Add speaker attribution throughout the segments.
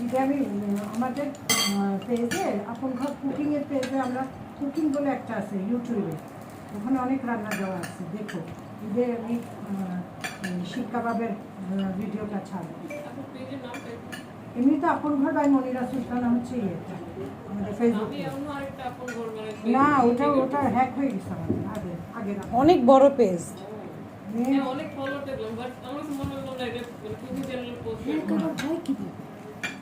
Speaker 1: এটা আমি আমাদের পেজে আপন ঘর কুকিংয়ের পেজে আমরা কুকিং বলে একটা আছে ইউটিউবে ওখানে অনেক রান্না দেওয়া আছে দেখো। ঈদে আমি কাবাবের ভিডিওটা ছাড়বো
Speaker 2: আপনার পেজের নামটা একটু।
Speaker 1: এমনি তো আপন ঘর বাই মনিরা সুলতানা হচ্ছে ইয়েটা আমাদের ফেসবুক
Speaker 2: আমি অন্য আরেকটা আপন ঘর
Speaker 1: না ওটা ওটা হ্যাক হয়ে গেছে আমাদের আগে আগে
Speaker 3: অনেক বড় পেজ
Speaker 2: হ্যাঁ, অনেক ফলো দেখলাম বাট আমার মনে হলো না এটা কুকিং চ্যানেলে পোস্ট
Speaker 1: কি?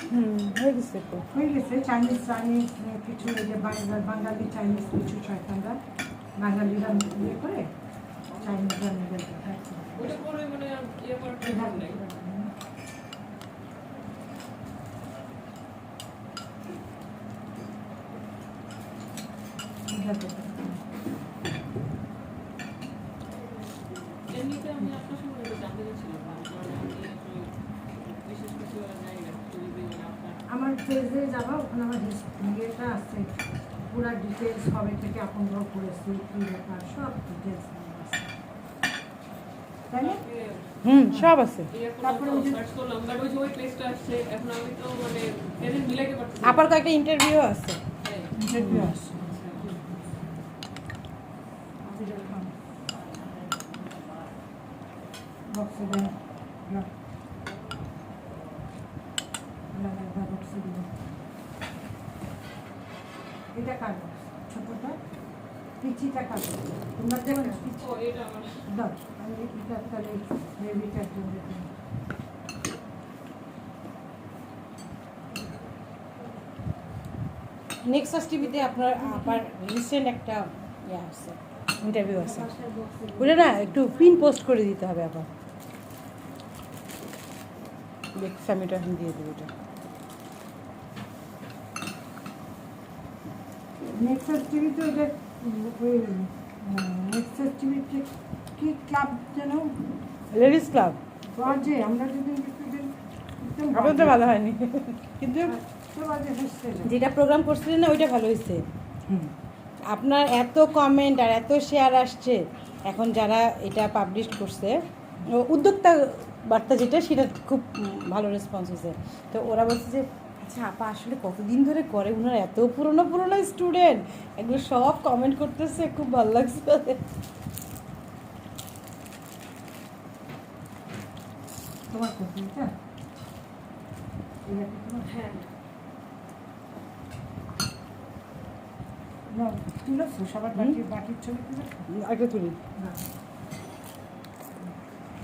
Speaker 3: হুম হয়ে গেছে তো।
Speaker 1: হয়ে গেছে চাইনিজ চাইনিজ কিছু এই যে বাঙালি চাইনিজ কিছু শয়তানরা বাঙালিরা ইয়ে করে চাইনিজরা
Speaker 2: নেই। এমনিতে আমি আপনার সঙ্গে জানতে চাচ্ছিলাম মানে আমি আসলে বিশেষ কিছু আর জানি না যদি মানে আপনার
Speaker 1: আমার পেজে যাবা ওখানে আমার ইয়েটা আছে পুরো ডিটেলস থেকে আপন ঘর করেছি কী ব্যাপার সব ডিটেলস
Speaker 3: হুম সব আছে।
Speaker 2: আমি তো মানে।
Speaker 3: আপার তো একটা ইন্টারভিউ আছে।
Speaker 2: হ্যাঁ।
Speaker 1: ইন্টারভিউ আসছে বক্সে দেন না না না বক্সে দিন এটা কার ছোটটা। পিচিটা তোমরা দেবে না পিচি।
Speaker 2: ও এটা আমার।
Speaker 1: দাও আমি এটা তাহলে জন্য।
Speaker 3: নেক্সাস টিভিতে আপনার আপার রিসেন্ট একটা ইয়ে আছে ইন্টারভিউ আছে। ওটা না একটু পিন পোস্ট করে দিতে হবে আবার। দেখছি আমি এটা দিয়ে দেবো এটা।
Speaker 1: নেক্সাস যে উম, ওই নেক্সাস টিভিতে কি ক্লাব যেন?
Speaker 3: লেডিস ক্লাব
Speaker 1: বাজে আমরা যদি একটু
Speaker 3: আপনার তো ভালো হয়নি। কিন্তু
Speaker 1: তো যায়।
Speaker 3: যেটা প্রোগ্রাম করছিলেন না ওইটা ভালো হয়েছে। আপনার এত কমেন্ট আর এত শেয়ার আসছে এখন যারা এটা পাবলিশ করছে উদ্যোক্তা বার্তা যেটা সেটা খুব ভালো রেসপন্স হয়েছে। তো ওরা বলছে যে আচ্ছা আপা আসলে কতদিন ধরে করে? ওনার এত পুরনো পুরনো স্টুডেন্ট এগুলো সব কমেন্ট করতেছে খুব ভালো লাগছে।
Speaker 1: তোমার
Speaker 2: হ্যাঁ।
Speaker 1: না সবার বাকি বাকির ছবি তুলেছো
Speaker 3: একটা তুলি।
Speaker 1: না